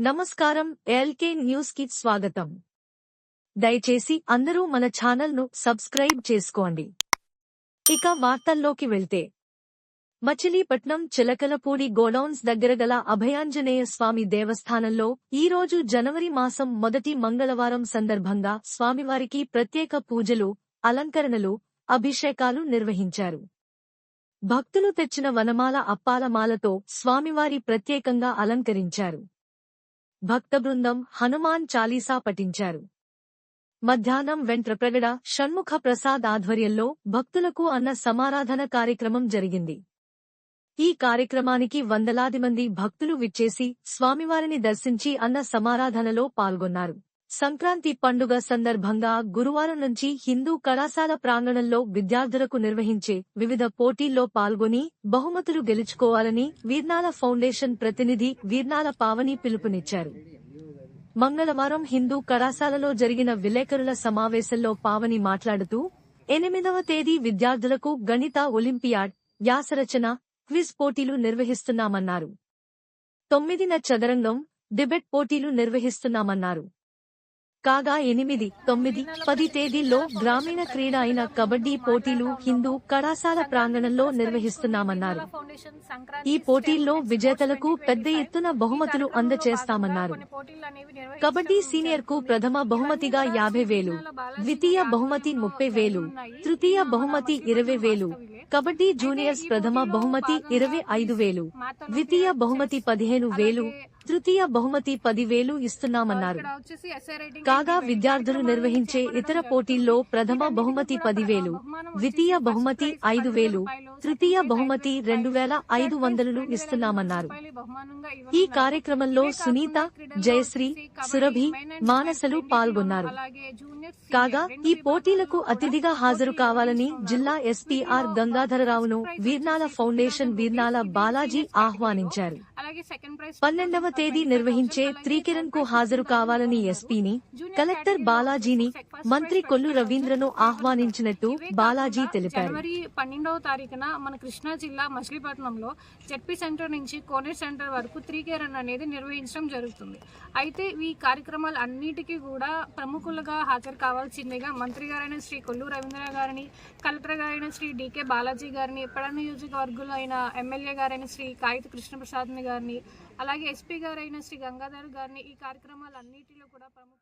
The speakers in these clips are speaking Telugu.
నమస్కారం ఎల్కే న్యూస్కి స్వాగతం. దయచేసి అందరూ మన ఛానల్ను సబ్స్క్రైబ్ చేసుకోండి. ఇక వార్తల్లోకి వెళ్తే. మచిలీపట్నం చిలకలపూడి గోడౌన్స్ దగ్గర గల అభయాంజనేయ స్వామి దేవస్థానంలో ఈ రోజు జనవరి మాసం మొదటి మంగళవారం సందర్భంగా స్వామివారికి ప్రత్యేక పూజలు అలంకరణలు అభిషేకాలు నిర్వహించారు. భక్తులు తెచ్చిన వనమాల అప్పాలమాలతో స్వామివారి ప్రత్యేకంగా అలంకరించారు. భక్త బృందం హనుమాన్ చాలీసా పఠించారు. మధ్యాహ్నం వెంట్రప్రగడ షణ్ముఖ ప్రసాద్ ఆధ్వర్యంలో భక్తులకు అన్న సమారాధన కార్యక్రమం జరిగింది. ఈ కార్యక్రమానికి వందలాది మంది భక్తులు విచ్చేసి స్వామివారిని దర్శించి అన్న సమారాధనలో పాల్గొన్నారు. సంక్రాంతి పండుగ సందర్భంగా గురువారం నుంచి హిందూ కళాశాల ప్రాంగణంలో విద్యార్థులకు నిర్వహించే వివిధ పోటీల్లో పాల్గొని బహుమతులు గెలుచుకోవాలని వీర్నాల ఫౌండేషన్ ప్రతినిధి వీర్నాల పావని పిలుపునిచ్చారు. మంగళవారం హిందూ కళాశాలలో జరిగిన విలేకరుల సమావేశంలో పావని మాట్లాడుతూ ఎనిమిదవ తేదీ విద్యార్థులకు గణిత ఒలింపియాడ్ వ్యాసరచన క్విజ్ పోటీలు నిర్వహిస్తున్నామన్నారు. తొమ్మిదిన చదరంగం డిబెట్ పోటీలు నిర్వహిస్తున్నామన్నారు. కాగా ఎనిమిది తొమ్మిది పది తేదీల్లో గ్రామీణ క్రీడ అయిన కబడ్డీ పోటీలు హిందూ కళాశాల ప్రాంగణంలో నిర్వహిస్తున్నామన్నారు. ఈ పోటీల్లో విజేతలకు పెద్ద ఎత్తున బహుమతులు అందచేస్తామన్నారు. కబడ్డీ సీనియర్కు ప్రథమ బహుమతిగా యాభై వేలు ద్వితీయ బహుమతి ముప్పై వేలు తృతీయ బహుమతి ఇరవై వేలు కబడ్డీ జూనియర్స్ ప్రథమ బహుమతి ఇరవై ఐదు వేలు ద్వితీయ బహుమతి పదిహేను వేలు తృతీయ బహుమతి పదివేలు ఇస్తున్నామన్నారు. కాగా విద్యార్థులు నిర్వహించే ఇతర పోటీల్లో ప్రథమ బహుమతి పదివేలు ద్వితీయ బహుమతి ఐదు వేలు తృతీయ బహుమతి రెండు వేల ఐదు వందలు ఇస్తున్నామన్నారు. ఈ కార్యక్రమంలో సునీత జయశ్రీ సురభి మానసలు పాల్గొన్నారు. కాగా ఈ పోటీలకు అతిథిగా హాజరు కావాలని జిల్లా ఎస్పీఆర్ గంగాధరరావును వీర్నాల ఫౌండేషన్ వీర్నాల బాలాజీ ఆహ్వానించారు. పన్నెండవ తేదీ నిర్వహించే త్రికిరణ్కు హాజరు కావాలని ఎస్పీని కలెక్టర్ బాలాజీని మంత్రి కొల్లు రవీంద్రను ఆహ్వానించినట్టు బాలాజీ తెలిపారు. జనవరి పన్నెండవ తారీఖున మన కృష్ణా జిల్లా మచిలీపట్నంలో జెడ్పీ సెంటర్ నుంచి కోనేర్ సెంటర్ వరకు త్రికిరణ్ అనేది నిర్వహించడం జరుగుతుంది. అయితే ఈ కార్యక్రమాలు అన్నిటికీ కూడా ప్రముఖులుగా హాజరు కావాల్సిందిగా మంత్రి గారైన శ్రీ కొల్లు రవీంద్ర గారిని కలెక్టర్ గారైన శ్రీ డికే బాలాజీ గారిని పడ నియోజకవర్గంలో అయిన ఎమ్మెల్యే గారైన శ్రీ కాగిత కృష్ణప్రసాద్ గారిని అలాగే ఎస్పీ గారైన శ్రీ గంగాధర్ గారిని ఈ కార్యక్రమాలన్నిటిలో కూడా ప్రముఖ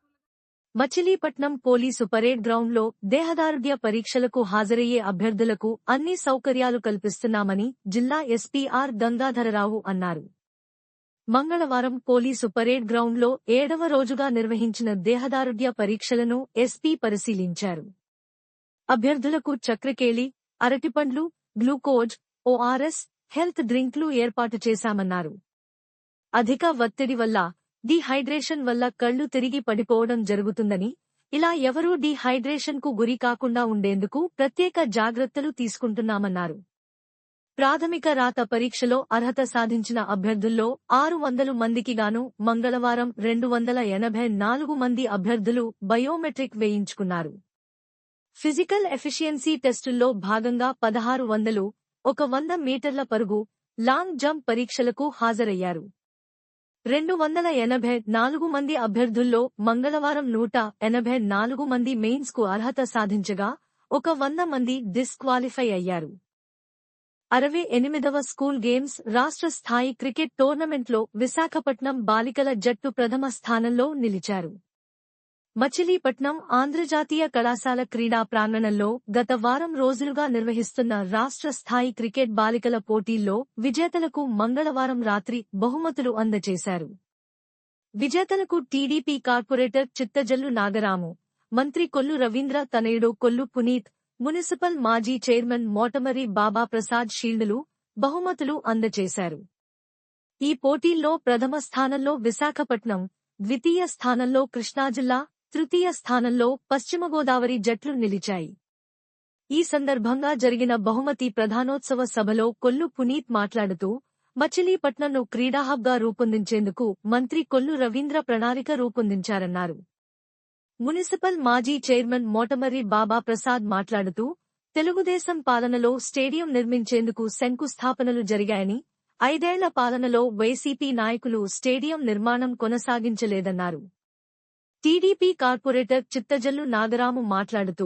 మచిలీపట్నం పోలీసు పరేడ్ గ్రౌండ్లో దేహదారుఢ్య పరీక్షలకు హాజరయ్యే అభ్యర్థులకు అన్ని సౌకర్యాలు కల్పిస్తున్నామని జిల్లా ఎస్పీఆర్ గంగాధరరావు అన్నారు. మంగళవారం పోలీసు పరేడ్ గ్రౌండ్లో ఏడవ రోజుగా నిర్వహించిన దేహదారుఢ్య పరీక్షలను ఎస్పీ పరిశీలించారు. అభ్యర్థులకు చక్రకేళి అరటిపండ్లు గ్లూకోజ్ ఓఆర్ఎస్ హెల్త్ డ్రింక్లు ఏర్పాటు చేశామన్నారు. అధిక ఒత్తిడి వల్ల డీహైడ్రేషన్ వల్ల కళ్ళు తిరిగి పడిపోవడం జరుగుతుందని ఇలా ఎవరూ డీహైడ్రేషన్కు గురి కాకుండా ఉండేందుకు ప్రత్యేక జాగ్రత్తలు తీసుకుంటున్నామన్నారు. ప్రాథమిక రాత పరీక్షలో అర్హత సాధించిన అభ్యర్థుల్లో ఆరు వందలు మందికి గాను మంగళవారం రెండు వందల ఎనభై నాలుగు మంది అభ్యర్థులు బయోమెట్రిక్ వేయించుకున్నారు. ఫిజికల్ ఎఫిషియన్సీ టెస్టుల్లో భాగంగా పదహారు వందలు ఒక వంద మీటర్ల పరుగు లాంగ్ జంప్ పరీక్షలకు హాజరయ్యారు. రెండు వందల ఎనభై నాలుగు మంది అభ్యర్థుల్లో మంగళవారం నూట ఎనభై నాలుగు మంది మెయిన్స్కు అర్హత సాధించగా ఒక వంద మంది డిస్క్వాలిఫై అయ్యారు. అరవై ఎనిమిదవ స్కూల్ గేమ్స్ రాష్ట్ర స్థాయి క్రికెట్ టోర్నమెంట్లో విశాఖపట్నం బాలికల జట్టు ప్రథమ స్థానంలో నిలిచారు. మచిలీపట్నం ఆంధ్రజాతీయ కళాశాల క్రీడా ప్రాంగణంలో గత వారం రోజులుగా నిర్వహిస్తున్న రాష్ట్ర స్థాయి క్రికెట్ బాలికల పోటీల్లో విజేతలకు మంగళవారం రాత్రి బహుమతులు అందజేశారు. విజేతలకు టీడీపీ కార్పొరేటర్ చిత్తజల్లు నాగరాము మంత్రి కొల్లు రవీంద్ర తనయుడు కొల్లు పునీత్ మున్సిపల్ మాజీ చైర్మన్ మోటమరి బాబా ప్రసాద్ షీల్డులు బహుమతులు అందజేశారు. ఈ పోటీల్లో ప్రథమ స్థానంలో విశాఖపట్నం ద్వితీయ స్థానంలో కృష్ణాజిల్లా తృతీయ స్థానంలో పశ్చిమ గోదావరి జట్లు నిలిచాయి. ఈ సందర్భంగా జరిగిన బహుమతి ప్రధానోత్సవ సభలో కొల్లు పునీత్ మాట్లాడుతూ మచిలీపట్నంను క్రీడాహబ్గా రూపొందించేందుకు మంత్రి కొల్లు రవీంద్ర ప్రణాళిక రూపొందించారన్నారు. మున్సిపల్ మాజీ చైర్మన్ మోటమర్రి బాబా ప్రసాద్ మాట్లాడుతూ తెలుగుదేశం పాలనలో స్టేడియం నిర్మించేందుకు శంకుస్థాపనలు జరిగాయని ఐదేళ్ళ పాలనలో వైసీపీ నాయకులు స్టేడియం నిర్మాణం కొనసాగించలేదన్నారు. టీడీపీ కార్పొరేటర్ చిత్తజల్లు నాగరాము మాట్లాడుతూ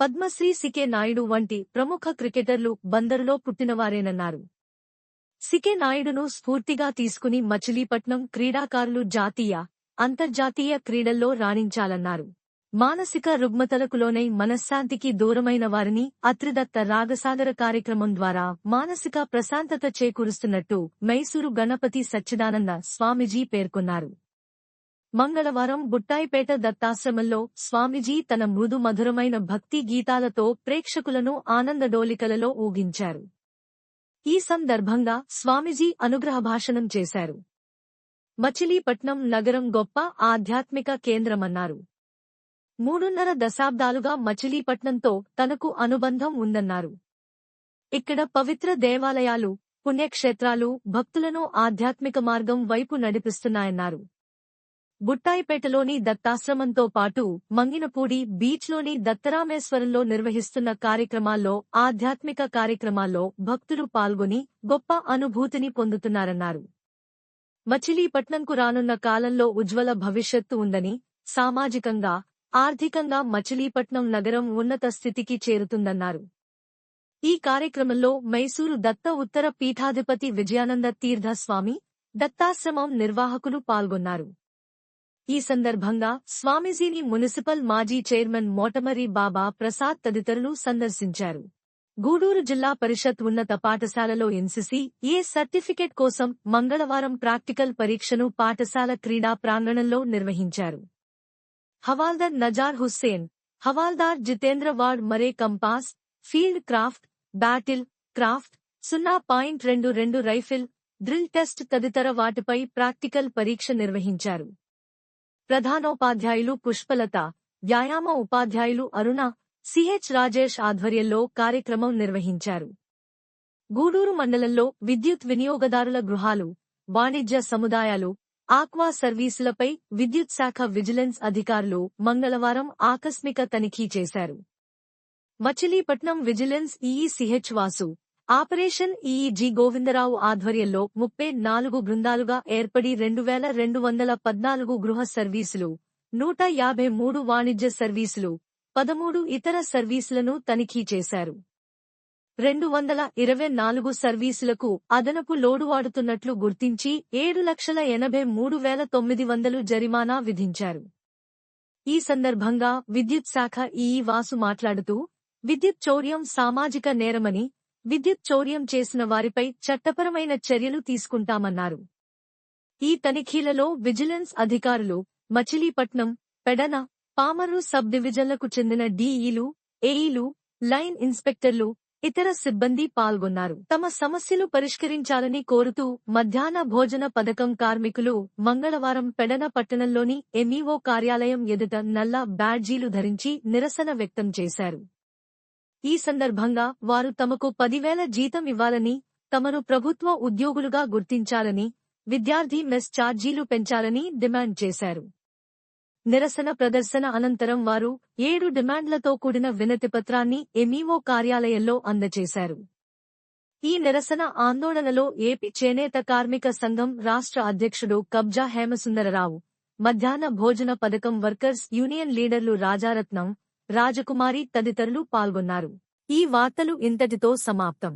పద్మశ్రీ సికే నాయుడు వంటి ప్రముఖ క్రికెటర్లు బందరులో పుట్టినవారేనన్నారు. సికే నాయుడును స్ఫూర్తిగా తీసుకుని మచిలీపట్నం క్రీడాకారులు జాతీయ అంతర్జాతీయ క్రీడల్లో రాణించాలన్నారు. మానసిక రుగ్మతలకులోనై మనశ్శాంతికి దూరమైన వారిని అత్రిదత్త రాగసాగర కార్యక్రమం ద్వారా మానసిక ప్రశాంతత చేకూరుస్తున్నట్టు మైసూరు గణపతి సచ్చిదానంద స్వామిజీ పేర్కొన్నారు. మంగళవారం బుట్టాయిపేట దత్తాశ్రమంలో స్వామిజీ తన మృదు మధురమైన భక్తి గీతాలతో ప్రేక్షకులను ఆనందడోలికలలో ఊగించారు. ఈ సందర్భంగా స్వామిజీ అనుగ్రహ భాషణం చేశారు. మచిలీపట్నం నగరం గొప్ప ఆధ్యాత్మిక కేంద్రమన్నారు. మూడున్నర దశాబ్దాలుగా మచిలీపట్నంతో తనకు అనుబంధం ఉందన్నారు. ఇక్కడ పవిత్ర దేవాలయాలు పుణ్యక్షేత్రాలు భక్తులను ఆధ్యాత్మిక మార్గం వైపు నడిపిస్తున్నాయన్నారు. బుట్టాయిపేటలోని దత్తాశ్రమంతో పాటు మంగినపూడి బీచ్లోని దత్తరామేశ్వరంలో నిర్వహిస్తున్న కార్యక్రమాల్లో ఆధ్యాత్మిక కార్యక్రమాల్లో భక్తులు పాల్గొని గొప్ప అనుభూతిని పొందుతున్నారన్నారు. మచిలీపట్నంకు రానున్న కాలంలో ఉజ్వల భవిష్యత్తు ఉందని సామాజికంగా ఆర్థికంగా మచిలీపట్నం నగరం ఉన్నత స్థితికి చేరుతుందన్నారు. ఈ కార్యక్రమంలో మైసూరు దత్త ఉత్తర పీఠాధిపతి విజయానంద తీర్థస్వామి దత్తాశ్రమం నిర్వాహకులు పాల్గొన్నారు. ఈ సందర్భంగా స్వామీజీని మున్సిపల్ మాజీ చైర్మన్ మోటమరి బాబా ప్రసాద్ తదితరులు సందర్శించారు. గూడూరు జిల్లా పరిషత్ ఉన్నత పాఠశాలలో ఎన్సిసి ఏ సర్టిఫికెట్ కోసం మంగళవారం ప్రాక్టికల్ పరీక్షను పాఠశాల క్రీడా ప్రాంగణంలో నిర్వహించారు. Havildar నజార్ Hussain havildar Jitendra Wadmare compass field craft battle craft సున్నా పాయింట్ రెండు రెండు రైఫిల్ డ్రిల్ టెస్ట్ తదితర వాటిపై ప్రాక్టికల్ పరీక్ష నిర్వహించారు. ప్రధానోపాధ్యాయులు పుష్పలత వ్యాయామ ఉపాధ్యాయులు అరుణ సిహెచ్ రాజేష్ ఆధ్వర్యంలో కార్యక్రమం నిర్వహించారు. గూడూరు మండలంలో విద్యుత్ వినియోగదారుల గృహాలు వాణిజ్య సముదాయాలు ఆక్వా సర్వీసులపై విద్యుత్ శాఖ విజిలెన్స్ అధికారులు మంగళవారం ఆకస్మిక తనిఖీ చేశారు. Machilipatnam vigilance EE CH Vasu operation EE G Govindarao ఆధ్వర్యంలో ముప్పై నాలుగు బృందాలుగా ఏర్పడి రెండు వేల రెండు వందల పద్నాలుగు గృహ సర్వీసులు నూట యాభై మూడు వాణిజ్య సర్వీసులు పదమూడు ఇతర సర్వీసులను తనిఖీ చేశారు. రెండు వందల ఇరవై నాలుగు సర్వీసులకు అదనపు లోడు వాడుతున్నట్లు గుర్తించి ఏడు లక్షల ఎనభై మూడు వేల తొమ్మిది వందలు జరిమానా విధించారు. ఈ సందర్భంగా విద్యుత్ శాఖ ఈఈ వాసు మాట్లాడుతూ విద్యుత్ చౌర్యం సామాజిక నేరమని విద్యుత్ చౌర్యం చేసిన వారిపై చట్టపరమైన చర్యలు తీసుకుంటామన్నారు. ఈ తనిఖీలలో విజిలెన్స్ అధికారులు మచిలీపట్నం పెడన పామర్రు సబ్ డివిజన్లకు చెందిన డీఈలు ఏఈలు లైన్ ఇన్స్పెక్టర్లు ఇతర సిబ్బంది పాల్గొన్నారు. తమ సమస్యలు పరిష్కరించాలని కోరుతూ మధ్యాహ్న భోజన పథకం కార్మికులు మంగళవారం పెడన పట్టణంలోని ఎంఈఓ కార్యాలయం ఎదుట నల్ల బ్యాడ్జీలు ధరించి నిరసన వ్యక్తం చేశారు. ఈ సందర్భంగా వారు తమకు పదివేల జీతం ఇవ్వాలని తమను ప్రభుత్వ ఉద్యోగులుగా గుర్తించాలని విద్యార్థి మెస్ ఛార్జీలు పెంచాలని డిమాండ్ చేశారు. నిరసన ప్రదర్శన అనంతరం వారు ఏడు డిమాండ్లతో కూడిన వినతిపత్రాన్ని ఎంఈఓ కార్యాలయంలో అందజేశారు. ఈ నిరసన ఆందోళనలో ఏపీ చేనేత కార్మిక సంఘం రాష్ట్ర అధ్యక్షుడు కబ్జా హేమసుందరరావు మధ్యాహ్న భోజన పథకం వర్కర్స్ యూనియన్ లీడర్లు రాజారత్నం రాజకుమారి తదితరులు పాల్గొన్నారు. ఈ వార్తలు ఇంతటితో సమాప్తం.